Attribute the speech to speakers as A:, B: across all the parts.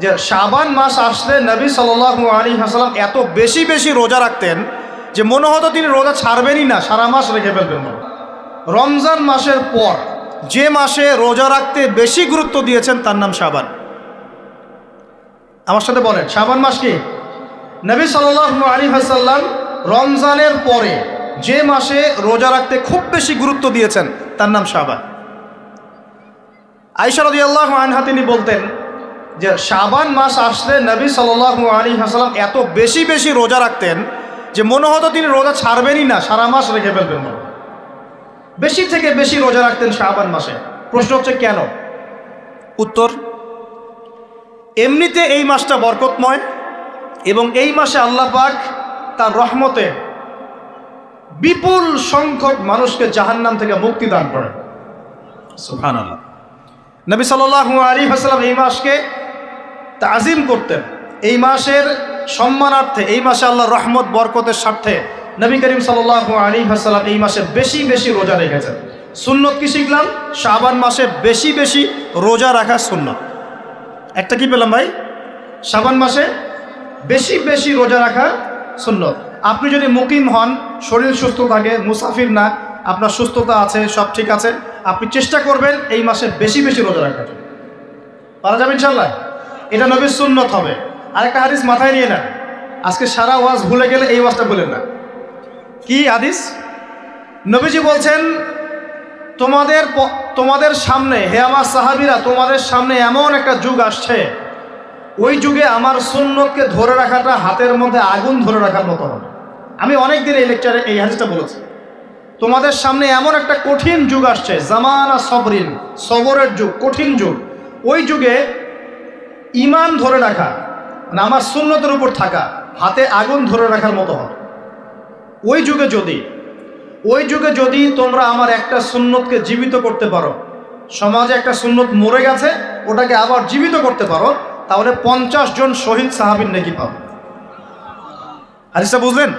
A: যে শাবান মাস আসলে নবী সাল্লাল্লাহু আলী হাসালাম এত বেশি বেশি রোজা রাখতেন যে মনে হতো তিনি রোজা ছাড়বেনই না, সারা মাস রেখে ফেলবেন রমজান মাসের পর যে মাসে রোজা রাখতে বেশি গুরুত্ব দিয়েছেন তার নাম শাবান। আমার সাথে বলেন, শাবান মাস কি? নবী সাল্লাল্লাহু আলী হাসাল্লাম রমজানের পরে যে মাসে রোজা রাখতে খুব বেশি গুরুত্ব দিয়েছেন তার নাম শাবান। আইসা আল্লাহ আনহা তিনি বলতেন যে শাবান মাস আসলে নবী সাল্লাল্লাহু আলী হাসালাম এত বেশি বেশি রোজা রাখতেন যে মনে হতো তিনি রোজা ছাড়বেনই না সারা মাস রেখে ফেলবেন বেশি থেকে বেশি রোজা রাখতেন শাবান মাসে। প্রশ্ন হচ্ছে কেন? উত্তর এমনিতে এই মাসটা বরকতময় এবং এই মাসে আল্লাহ পাক তার রহমতে বিপুল সংখ্যক মানুষকে জাহান্নাম থেকে মুক্তি দান করেন। সুবহানাল্লাহ। নবী সাল্লাল্লাহু আলী হাসলাম এই মাসকে তাজিম করতেন। এই মাসের সম্মানার্থে, এই মাসে আল্লাহ রহমত, বরকতের স্বার্থে নবী করিম সাল্লাল্লাহু আলী হাসলাম এই মাসে বেশি বেশি রোজা রেখেছেন। সুন্নত কি শিখলাম? শাবান মাসে বেশি বেশি রোজা রাখা সুন্নত। একটা কি পেলাম ভাই? শাবান মাসে বেশি বেশি রোজা রাখা সুন্নত। আপনি যদি মুকিম হন, শরীর সুস্থ থাকে, মুসাফির না, আপনার সুস্থতা আছে, সব ঠিক আছে, আপনি চেষ্টা করবেন এই মাসে বেশি বেশি রোজা রাখার পারা যাবে ইনশাল্লাহ এটা নবীর সুন্নত হবে। আরেকটা হাদিস মাথায় নিয়ে নেন। আজকে সারা ওয়াজ ভুলে গেলে এই ওয়াজটা বলেন না। কি হাদিস? নবীজি বলছেন, তোমাদের তোমাদের সামনে, হে আমার সাহাবিরা, তোমাদের সামনে এমন একটা যুগ আসছে। ওই যুগে আমার সুন্নতকে ধরে রাখাটা হাতের মধ্যে আগুন ধরে রাখার মতো হবে। আমি অনেক দিন এই লেকচারে এই হাদিসটা বলেছি। তোমাদের সামনে এমন একটা কঠিন যুগ আসছে, জামানা সবরিন, সবরের যুগ, কঠিন যুগ। ওই যুগে ইমান ধরে রাখা মানে আমার সুন্নতের উপর থাকা, হাতে আগুন ধরে রাখার মতো হয় ওই যুগে যদি, ওই যুগে যদি তোমরা আমার একটা সুন্নতকে জীবিত করতে পারো, সমাজে একটা সুন্নত মরে গেছে, ওটাকে আবার জীবিত করতে পারো, তাহলে পঞ্চাশ জন শহীদ সাহাবির নেকি পাবে। হাদিসটা বুঝলেন?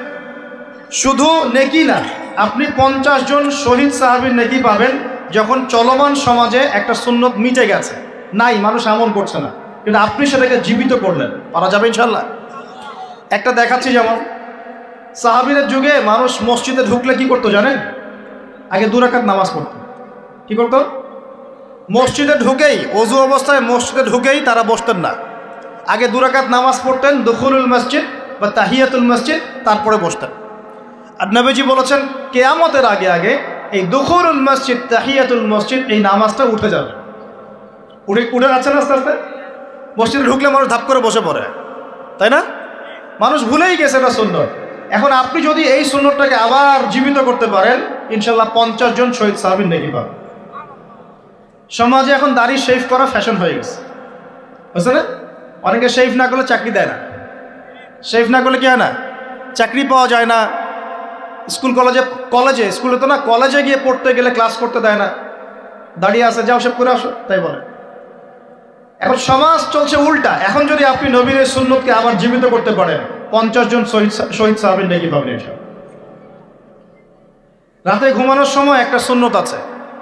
A: শুধু নেকি না, আপনি পঞ্চাশ জন শহীদ সাহাবির নেকি পাবেন, যখন চলমান সমাজে একটা সুন্নত মিটে গেছে। নাই, মানুষ এমন করছে না। কিন্তু আপনি সেটাকে জীবিত করলেন। পারা যাবে ইনশাল্লাহ একটা দেখাচ্ছি যেমন, সাহাবিদের যুগে মানুষ মসজিদে ঢুকলে কি করতো জানেন? আগে দুরাকাত নামাজ পড়তো। কি করতো? মসজিদে ঢুকেই, অজু অবস্থায় মসজিদে ঢুকেই তারা বসতেন না। আগে দুরাকাত নামাজ পড়তেন, দুখুলুল মসজিদ বা তাহিয়াতুল মসজিদ, তারপরে বসতেন। আর নবীজি বলেছেন, কেয়ামতের আগে আগে এই দুখুরুল মসজিদ, তাহিয়াতুল মসজিদ, এই নামাজটা উঠে যাবে। উঠে উঠে যাচ্ছে না আস্তে আস্তে? মসজিদে ঢুকলে মানুষ ধাপ করে বসে পড়ে। তাই না? মানুষ ভুলেই গেছে এটা সুন্দর এখন আপনি যদি এই সুন্দরটাকে আবার জীবিত করতে পারেন ইনশাল্লাহ পঞ্চাশ জন শহীদ সাহাবিন নেকি পাবেন। সমাজে এখন দাড়ি শেভ করা ফ্যাশন হয়ে গেছে। বুঝছে না অনেকে শেভ না করলে চাকরি দেয় না। শেভ না করলে কি হয় না? চাকরি পাওয়া যায় না। স্কুল, কলেজে কলেজে, স্কুলে তো না, কলেজে গিয়ে পড়তে গেলে ক্লাস করতে দেয় না। দাঁড়িয়ে আসে যাও সব করে আসো তাই বলে। এখন সমাজ চলছে উল্টা। এখন যদি আপনি নবীর সুন্নতকে আবার জীবিত করতে পারেন, পঞ্চাশ জন শহীদ শহীদ সাহাবিন নাকি পাবেন এসব রাতে ঘুমানোর সময় একটা সুন্নত আছে।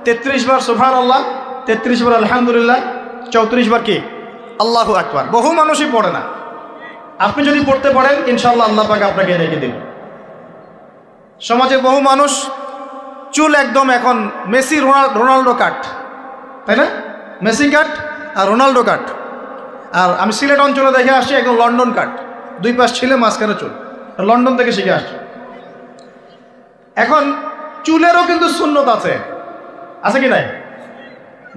A: তেত্রিশ বার সুফান আল্লাহ তেত্রিশ বার আলহামদুলিল্লাহ, চৌত্রিশ বার কি? আল্লাহু আকবার। বহু মানুষই পড়ে না। আপনি যদি পড়তে পারেন, ইনশাল্লাহ আল্লাহ পাকে আপনাকে রেখে দেবেন সমাজে বহু মানুষ, চুল একদম এখন মেসি, রোনাল- রোনাল্ডো কাট। তাই না? মেসি কাট আর রোনাল্ডো কাট। আর আমি সিলেট অঞ্চলে দেখে আসছি একদম লন্ডন কাট। দুই পাশ ছিলে, মাঝখানে চুল। লন্ডন থেকে শিখে আসছি। এখন চুলেরও কিন্তু শূন্যত আছে। আছে কি নাই?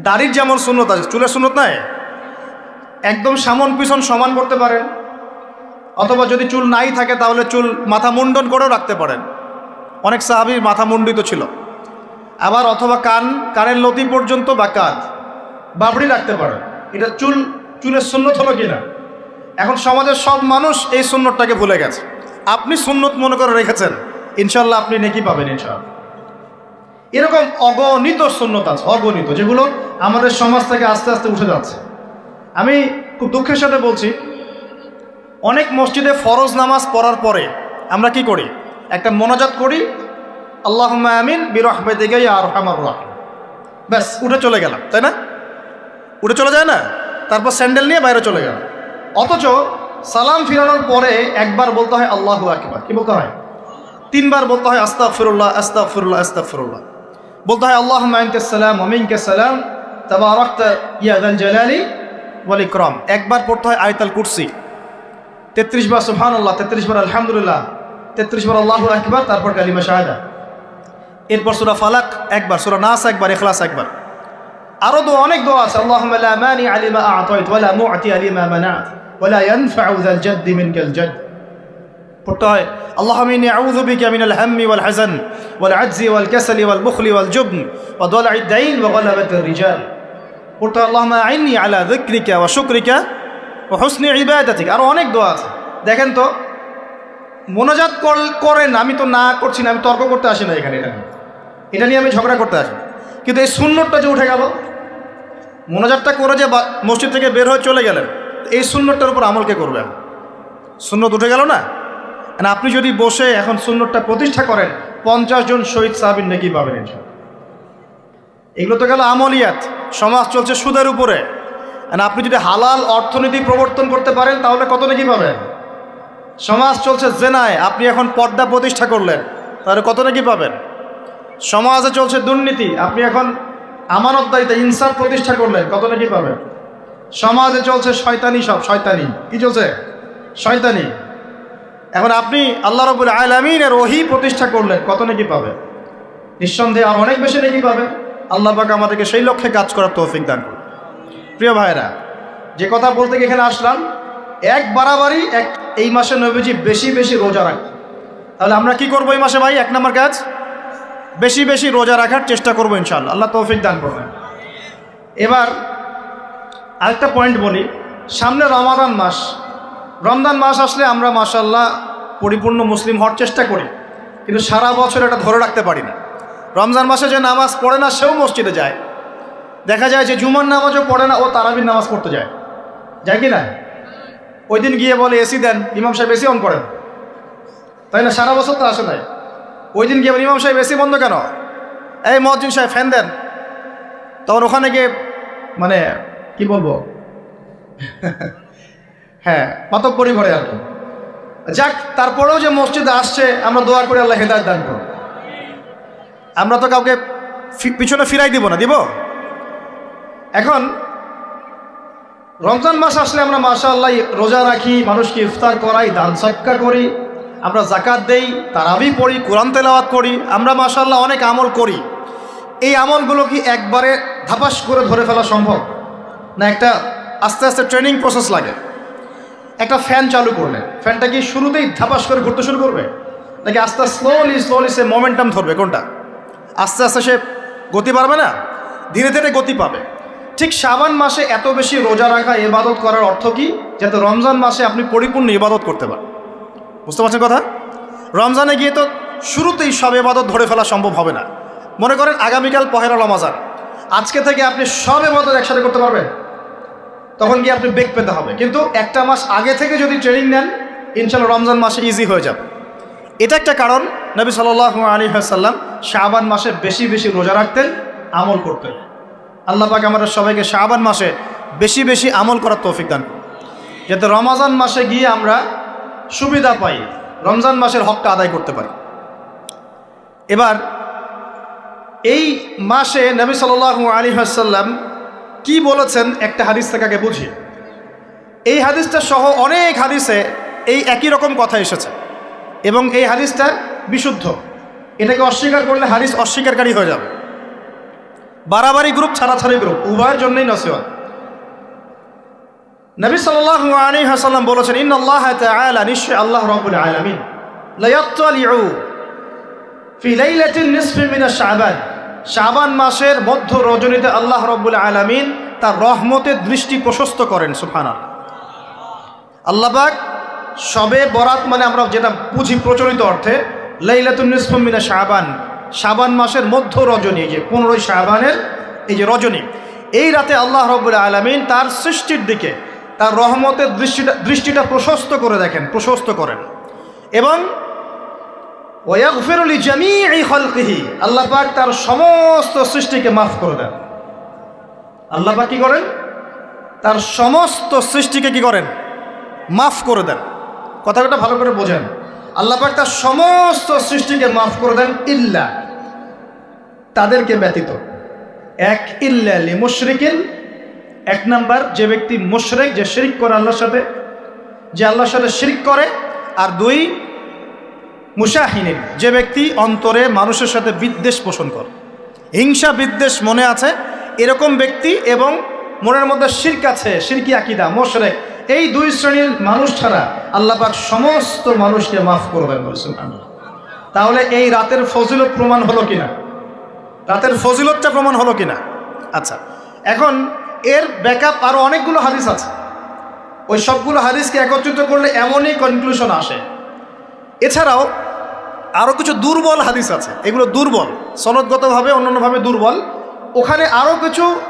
A: দাড়ির যেমন শূন্যত আছে, চুলের শূন্যত নাই? একদম সামন পিছন সমান করতে পারেন। অথবা যদি চুল নাই থাকে, তাহলে চুল মাথা মুন্ডন করেও রাখতে পারেন। অনেক সাহাবির মাথা মুন্ডিত ছিল। আবার অথবা কান, কানের লতি পর্যন্ত বা কাঁধ। বাবড়ি রাখতে পারেন এটা চুল, চুলের সুন্নত হলো কিনা? এখন সমাজের সব মানুষ এই সুন্নতটাকে ভুলে গেছে। আপনি সুন্নত মনে করে রেখেছেন। ইনশাল্লাহ আপনি নেকি পাবেন ইনশাল্লাহ এরকম অগণিত সুন্নত আছে, অগণিত, যেগুলো আমাদের সমাজ থেকে আস্তে আস্তে উঠে যাচ্ছে। আমি খুব দুঃখের সাথে বলছি, অনেক মসজিদে ফরজ নামাজ পড়ার পরে আমরা কি করি? একটা মোনাজাত করি আল্লাহ আমিন বিরহমেদিকে আর রাহিম। ব্যাস, উঠে চলে গেলাম, তাই না? উঠে চলে যায় না? তারপর স্যান্ডেল নিয়ে বাইরে চলে গেলাম অথচ সালাম ফিরানোর পরে একবার বলতে হয় আল্লাহু আকবার। কি বলতে হয়? তিনবার বলতে হয় আস্তাক ফিরুল্লাহ আস্তা ফিরুল্লাহ আস্তা ফিরুল্লাহ বলতে হয় আল্লাহ সালাম অমিনকে সালাম, তাবারাকত ইয়া দাল জালালি ওয়াল ইকরাম। একবার পড়তে হয় আয়তাল কুরসি। তেত্রিশ বার সুবহান আল্লাহ তেত্রিশ বার আলহামদুলিল্লাহ, তেত্রিশ বার আল্লাহ আকবার, তারপর কালিমা শাহাদা। এরপর সুরা ফালাক একবার, সুরা নাস একবার এখলাস একবার। আরও দো অনেক দোয়া আছে। আল্লাহুম্মা লা মানি আলিমা আ'তাইত ওয়া লা মু'তি আলিমা মানাত ওয়া লা ইয়ানফা'ু যাল জাদ্দ মিনকাল জাদ্দ পড়তে হয়, আল্লাহুম্মা ইন্নী আউযু বিকা মিনাল হাম্মি ওয়াল হাযান ওয়াল আজজি ওয়াল কাসালি ওয়াল বুখলি ওয়াল জুবন ওয়া দালা'id দাইন ওয়া গালাবাতির রিজাল পড়তে হয়, আল্লাহুম্মা আইন্নি আলা যিকরিকা ওয়া শুকরিকা ওয়া হুসনি ইবাদাতিক। আরও অনেক দোয়া আছে। দেখেন তো, মোনাজাত কর- করেন, আমি তো না করছি না, আমি তর্ক করতে আসি না এখানে। এটা নিয়ে আমি ঝগড়া করতে আসি। কিন্তু এই শূন্যটা যে উঠে গেল মোনাজাতটা করে যে মসজিদ থেকে বের হয়ে চলে গেলেন, এই শূন্যটার উপর আমল কে করবে এখন? শূন্যত উঠে গেল না না আপনি যদি বসে এখন শূন্যটা প্রতিষ্ঠা করেন, পঞ্চাশ জন শহীদ সাহাবিন নাকি পাবেন। এগুলো তো গেল আমলিয়াত, সমাজ চলছে সুদের উপরে আর আপনি যদি হালাল অর্থনীতি প্রবর্তন করতে পারেন, তাহলে কত নাকি পাবেন সমাজ চলছে জেনায়, আপনি এখন পর্দা প্রতিষ্ঠা করলেন, তাহলে কত নাকি পাবেন সমাজে চলছে দুর্নীতি, আপনি এখন আমানতদারিতে ইনসাফ প্রতিষ্ঠা করলেন কত নাকি পাবেন সমাজে চলছে শয়তানি সব, শয়তানি। কি চলছে? শয়তানি। এখন আপনি আল্লাহ রবুল আলমিনের ওহি প্রতিষ্ঠা করলেন কত নাকি পাবেন নিঃসন্দেহে আর অনেক বেশি নাকি পাবে। আল্লাহ পাক আমাদেরকে সেই লক্ষ্যে কাজ করার তৌফিক দান করুন। প্রিয় ভাইরা যে কথা বলতে গিয়ে এখানে আসলাম, এক বাড়াবাড়ি এক এই মাসে নবীজি বেশি বেশি রোজা রাখ তাহলে আমরা কি করব এই মাসে ভাই? এক নম্বর কাজ? বেশি বেশি রোজা রাখার চেষ্টা করব ইনশাল্লাহ আল্লাহ তৌফিক দান করবেন। এবার আরেকটা পয়েন্ট বলি। সামনে রমাদান মাস। রমজান মাস আসলে আমরা মাসাল্লাহ পরিপূর্ণ মুসলিম হওয়ার চেষ্টা করি। কিন্তু সারা বছর এটা ধরে রাখতে পারি না। রমজান মাসে যে নামাজ পড়ে না, সেও মসজিদে যায়। দেখা যায় যে জুমার নামাজও পড়ে না, ও তারাবির নামাজ পড়তে যায়। যায় কি না? ওই দিন গিয়ে বলে, এসি দেন। ইমাম সাহেব এসি অন করেন। তাই না? সারা বছর তো আসে নাই। ওই দিন গিয়ে ইমাম সাহেব এসি বন্ধ কেন? এই মহাজিন সাহেব, ফ্যান দেন। তখন ওখানে গিয়ে মানে কি বলব? হ্যাঁ মাতব্বরি করে আর যাক, তারপরেও যে মসজিদে আসছে, আমরা দোয়া করে আল্লাহ হেদায়ত দান করব আমরা তো কাউকে পিছনে ফিরাই দিব না, দিব? এখন, রমজান মাস আসলে আমরা মাসা আল্লাহ রোজা রাখি, মানুষকে ইফতার করাই, দান সৎকার করি। আমরা জাকাত দেই তারাবি পড়ি, কোরআন তেলাওয়াত করি, আমরা মাশাল্লাহ অনেক আমল করি। এই আমলগুলো কি একবারে ধাপাস করে ধরে ফেলা সম্ভব? না একটা আস্তে আস্তে ট্রেনিং প্রসেস লাগে। একটা ফ্যান চালু করলে, ফ্যানটা কি শুরুতেই ধাপাস করে ঘুরতে শুরু করবে? নাকি আস্তে আস্তে স্লোলি স্লোলি সে মোমেন্টাম ধরবে, কোনটা? আস্তে আস্তে সে গতি পারবে না? ধীরে ধীরে গতি পাবে। ঠিক শাবান মাসে এত বেশি রোজা রাখা ইবাদত করার অর্থ কি? যাতে রমজান মাসে আপনি পরিপূর্ণ ইবাদত করতে পারেন। বুঝতে পারছেন কথা? রমজানে গিয়ে তো শুরুতেই সব এবাদত ধরে ফেলা সম্ভব হবে না। মনে করেন আগামীকাল পহেলা রমাজান। আজকে থেকে আপনি সব এবাদত একসাথে করতে পারবেন। তখন গিয়ে আপনি বেগ পেতে হবে। কিন্তু একটা মাস আগে থেকে যদি ট্রেনিং নেন ইনশাল্লাহ রমজান মাসে ইজি হয়ে যাবে। এটা একটা কারণ নবী সাল্লাহ আলী সাল্লাম শাহবান মাসে বেশি বেশি রোজা রাখতেন, আমল করতেন। আল্লাহ পাক আমাদের সবাইকে শাহবান মাসে বেশি বেশি আমল করার তৌফিক দান যাতে রমাজান মাসে গিয়ে আমরা সুবিধা পাই, রমজান মাসের হকটা আদায় করতে পারি। এবার, এই মাসে নবী সাল আলী হাসাল্লাম কি বলেছেন একটা হাদিস থেকে আগে বুঝি। এই হাদিসটা সহ অনেক হাদিসে এই একই রকম কথা এসেছে এবং এই হাদিসটা বিশুদ্ধ। এটাকে অস্বীকার করলে হাদিস অস্বীকারী হয়ে যাবে। বাড়াবাড়ি গ্রুপ ছাড়াছাড়ি গ্রুপ উভয়ের জন্যই নসিহত। নবী সাল্লাল্লাহু আলাইহি হাসাল্লাম বলেছেন ইন আল্লাহ তাআলা নিশ্চয় আল্লাহ রাব্বুল আলামিন। লা ইয়াত্তালিউ ফি লাইলাতিন নিসফি মিন শাবান। শাবান মাসের মধ্য রজনীতে আল্লাহ রাব্বুল আলামিন তার রহমতের দৃষ্টি প্রশস্ত করেন, সুবহানাল্লাহ। আল্লাহ পাক সবে বরাত মানে আমরা যেটা বুঝি প্রচলিত অর্থে, লাইলাতুন নিসফি মিন শাবান। শাবান মাসের মধ্য রজনী যে পনেরোই শাবানের এই যে রজনী, এই রাতে আল্লাহ রব্বুল আলমিন তার সৃষ্টির দিকে তার রহমতের দৃষ্টিটা দৃষ্টিটা প্রশস্ত করে দেখেন, প্রশস্ত করেন। এবং ওয়াগফিরুলি জামিই খলকিহি, আল্লাহ পাক তার সমস্ত সৃষ্টিকে মাফ করে দেন। আল্লাহ পাক কি করেন? তার সমস্ত সৃষ্টিকে কি করেন? মাফ করে দেন। কথাটা ভালো করে বোঝেন। আল্লাহ পাক তার সমস্ত সৃষ্টিকে মাফ করে দেন ইল্লা, তাদেরকে ব্যতীত। এক, ইল্লা লি মুশরিকিন এক নাম্বার, যে ব্যক্তি মুশরিক, যে শিরিক করে আল্লাহর সাথে, যে আল্লাহর সাথে শিরিক করে, আর দুই মুশাহিনীন যে ব্যক্তি অন্তরে মানুষের সাথে বিদ্বেষ পোষণ করে। হিংসা, বিদ্বেষ মনে আছে, এরকম ব্যক্তি এবং মনের মধ্যে শির্ক আছে, শিরকি আকিদা, মোশরেক, এই দুই শ্রেণির মানুষ ছাড়া আল্লাহ পাক সমস্ত মানুষকে মাফ করবেন বলছেন তাহলে এই রাতের ফজিলত প্রমাণ হলো কিনা? রাতের ফজিলতটা প্রমাণ হলো কিনা? আচ্ছা এখন এর ব্যাকআপ আরও অনেকগুলো হাদিস আছে। ওই সবগুলো হাদিসকে একত্রিত করলে এমনই কনক্লুশন আসে। এছাড়াও আরও কিছু দুর্বল হাদিস আছে। এগুলো দুর্বল, সনদগতভাবে, অন্যান্যভাবে দুর্বল। ওখানে আরও কিছু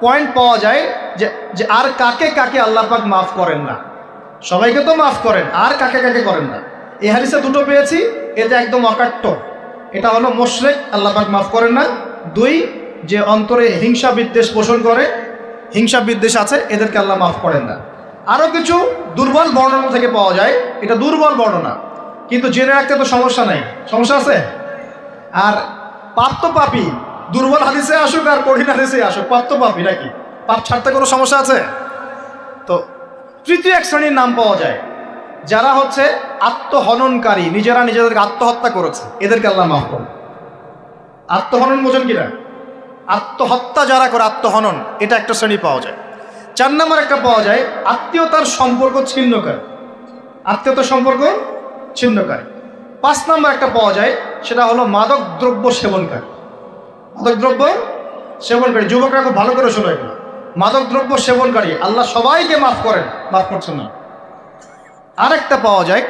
A: পয়েন্ট পাওয়া যায় যে যে আর কাকে কাকে আল্লাহ পাক মাফ করেন না। সবাইকে তো মাফ করেন, আর কাকে কাকে করেন না। এই হাদিসে দুটো পেয়েছি এটা একদম অকাট্য। এটা হলো মোশরেক, আল্লাহ পাক মাফ করেন না। দুই, যে অন্তরে হিংসা বিদ্বেষ পোষণ করে হিংসা বিদ্বেষ আছে, এদেরকে আল্লাহ মাফ করেন না। আরও কিছু দুর্বল বর্ণনা থেকে পাওয়া যায়। এটা দুর্বল বর্ণনা, কিন্তু জেনে রাখতে তো সমস্যা নাই। সমস্যা আছে? আর পাপ পাপি, দুর্বল হাদিসে আসুক আর কঠিন হাদিসে আসুক পাপ পাপি নাকি? পাপ ছাড়তে কোনো সমস্যা আছে? তো তৃতীয় এক শ্রেণির নাম পাওয়া যায়। যারা হচ্ছে আত্মহননকারী, নিজেরা নিজেদেরকে আত্মহত্যা করেছে, এদেরকে আল্লাহ মাফ করুন। আত্মহনন বোঝেন কিনা? আত্মহত্যা যারা করে, আত্মহনন, এটা একটা শ্রেণি পাওয়া যায়। চার নম্বর একটা পাওয়া যায়, আত্মীয়তার সম্পর্ক ছিন্নকারী। আত্মীয়তার সম্পর্ক ছিন্নকারী। পাঁচ নম্বর একটা পাওয়া যায়, সেটা হলো মাদক দ্রব্য সেবনকারী। মাদক দ্রব্য সেবনকারী, যুবকরা খুব ভালো করে শোনো এগুলো। মাদক দ্রব্য সেবনকারী, আল্লাহ সবাইকে মাফ করেন, মাফ করছেন না। আরেকটা পাওয়া যায়,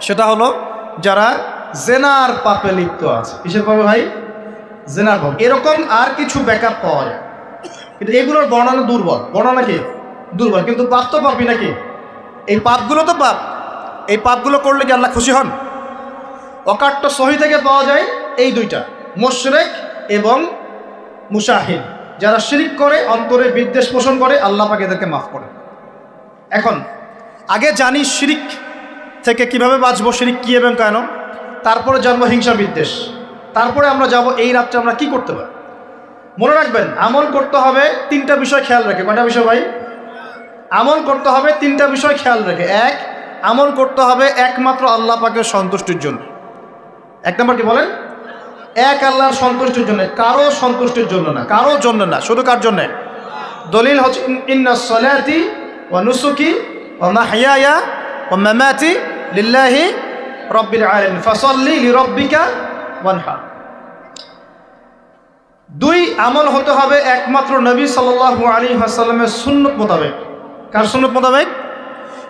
A: সেটা হলো যারা জেনার পাপে লিপ্ত আছে। কিসের পাবে ভাই? জেনার পাপ এরকম আর কিছু ব্যাকআপ পাওয়া যায়। কিন্তু এগুলোর বর্ণনা দুর্বল। বর্ণনা কি? দুর্বল। কিন্তু পাপ তো পাপই নাকি? এই পাপগুলো তো পাপ। এই পাপগুলো করলে কি আল্লাহ খুশি হন? অকাট্য সহি থেকে পাওয়া যায় এই দুইটা। মোশরেক এবং মুসাহিদ যারা শিরিক করে, অন্তরে বিদ্বেষ পোষণ করে, আল্লাহ পাক এদেরকে মাফ করে এখন, আগে জানি শিরিক থেকে কীভাবে বাঁচবো, শিরিক কী এবং কেন? তারপরে জানব হিংসা বিদ্বেষ। তারপরে আমরা যাব এই রাত্রে আমরা কি করতে পারি? মনে রাখবেন, আমল করতে হবে তিনটা বিষয় খেয়াল রেখে। কয়টা বিষয় ভাই? আমল করতে হবে তিনটা বিষয় খেয়াল রেখে। এক, আমল করতে হবে একমাত্র আল্লাহ পাকের সন্তুষ্টির জন্য। এক নম্বর কি বলেন? এক আল্লাহর সন্তুষ্টির জন্য, কারও সন্তুষ্টির জন্য না, কারও জন্য না, শুধু কার জন্যে? দলিল হচ্ছে ইন্না ও নুসুকি ও মাহিয়া ও মামাতি লিল্লাহি রব্বিল ফাসাল্লি লিরাব্বিকা ওয়ানহার দুই আমল হতে হবে একমাত্র নবী সাল্লাল্লাহু আলী হাসাল্লামের সুন্নত মোতাবেক। কার সুন্নত মোতাবেক?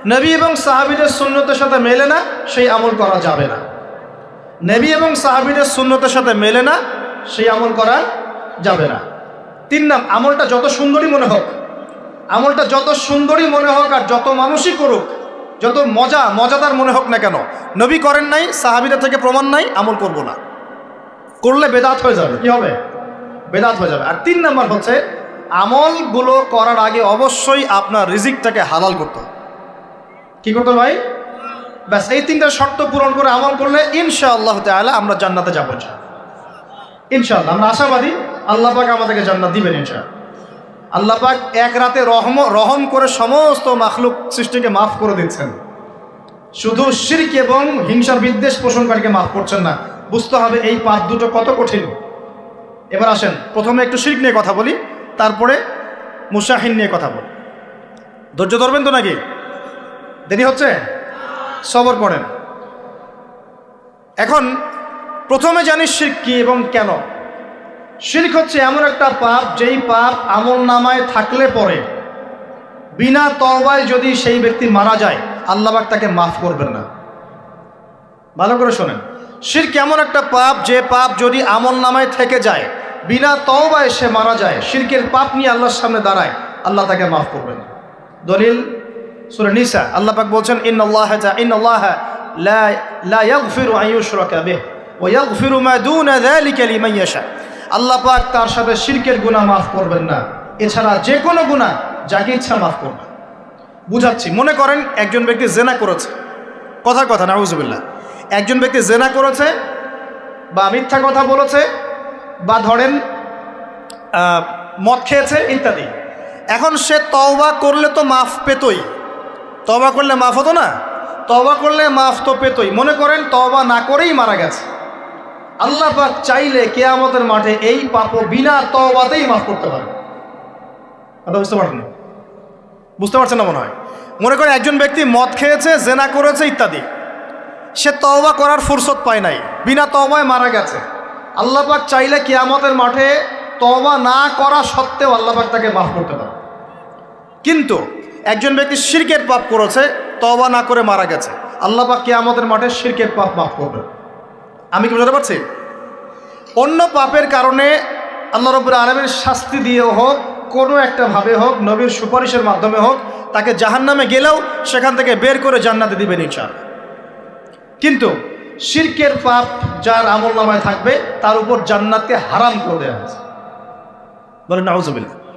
A: নবী এবং সাহাবিদের সুন্নতের সাথে মেলে না, সেই আমল করা যাবে না। নবী এবং সাহাবিদের সুন্নতের সাথে মেলে না, সেই আমল করা যাবে না। তিন নাম, আমলটা যত সুন্দরী মনে হোক, আমলটা যত সুন্দরী মনে হোক আর যত মানুষই করুক, যত মজা, মজাদার মনে হোক না কেন, নবী করেন নাই, সাহাবিদের থেকে প্রমাণ নাই, আমল করব না। করলে বেদাত হয়ে যাবে, কি হবে? বেদাত হয়ে যাবে। আর তিন নাম্বার হচ্ছে, আমলগুলো করার আগে অবশ্যই আপনার রিজিকটাকে হালাল করতে কি করতে ভাই? ব্যাস, এই তিনটা শর্ত পূরণ করে আমল করলে ইনশা আল্লাহ তালা আমরা জান্নাতে যাব ইনশাআল্লাহ। আমরা আশাবাদী আল্লাহ পাক আমাদেরকে জান্নাত দিবেন ইনশা আল্লাহ পাক এক রাতে রহম রহম করে সমস্ত মাখলুক সৃষ্টিকে মাফ করে দিচ্ছেন। শুধু শিরক এবং হিংসার বিদ্বেষ পোষণকারীকে মাফ করছেন না। বুঝতে হবে এই পাপ দুটো কত কঠিন। এবার আসেন, প্রথমে একটু শিরক নিয়ে কথা বলি, তারপরে মুসাহিন নিয়ে কথা বলি। ধৈর্য ধরবেন তো নাকি? দেরি হচ্ছে? সবর করেন এখন, প্রথমে জানি শির্ক কি এবং কেন। শির্ক হচ্ছে এমন একটা পাপ, যেই পাপ আমল নামায় থাকলে পরে, বিনা তবায় যদি সেই ব্যক্তি মারা যায় আল্লাহবাক তাকে মাফ করবেন না। ভালো করে শোনেন। শির্ক এমন একটা পাপ, যে পাপ যদি আমল নামায় থেকে যায়, বিনা তওবায় সে মারা যায়, শিরকের পাপ নিয়ে আল্লাহর সামনে দাঁড়ায়, আল্লাহ তাকে মাফ করবেন। দলিল সুরে নিসা, আল্লাহ পাক বলছেন ইন আল্লাহ ইন আল্লাহ আল্লাহ পাক তার সাথে শিরকের গুনাহ মাফ করবেন না। এছাড়া যে কোনো গুনাহ যাকে ইচ্ছা মাফ করবেন। বুঝাচ্ছি, মনে করেন একজন ব্যক্তি জেনা করেছে। কথার কথা, নাউজুবিল্লাহ। একজন ব্যক্তি জেনা করেছে বা মিথ্যা কথা বলেছে বা ধরেন মদ খেয়েছে ইত্যাদি। এখন সে তওবা করলে তো মাফ পেতই। তওবা করলে মাফ হতো না? তবা করলে মাফ তো পেতই। মনে করেন তওবা না করেই মারা গেছে। আল্লাহ পাক চাইলে কেয়ামতের মাঠে এই পাপ বিনা তওবাতেই মাফ করতে পারে। কথা বুঝতে পারেন বুঝতে পারছেন না মনে হয়? মনে করেন একজন ব্যক্তি মদ খেয়েছে, জেনা করেছে ইত্যাদি। সে তওবা করার ফুরসত পায় নাই, বিনা তওবায় মারা গেছে। আল্লাহ পাক চাইলে কেয়ামতের মাঠে তওবা না করা সত্ত্বেও আল্লাহ পাক তাকে মাফ করতে পারে। কিন্তু একজন ব্যক্তি শিরকের পাপ করেছে, তওবা না করে মারা গেছে, আল্লাহ পাক কেয়ামতের মাঠে শিরকের পাপ মাফ করবে আমি কি বুঝতে পারছি? অন্য পাপের কারণে আল্লাহ রব্বুর আলমের শাস্তি দিয়ে হোক, কোনো একটা ভাবে হোক, নবীর সুপারিশের মাধ্যমে হোক, তাকে জাহান্নামে গেলেও সেখান থেকে বের করে জান্নাতে দিবেন ইনশাল কিন্তু শিরকের পাপ যার আমল নামায় থাকবে, তার উপর জান্নাতকে হারাম করে দেওয়া হয়েছে। বলেন নাউজুবিল্লাহ।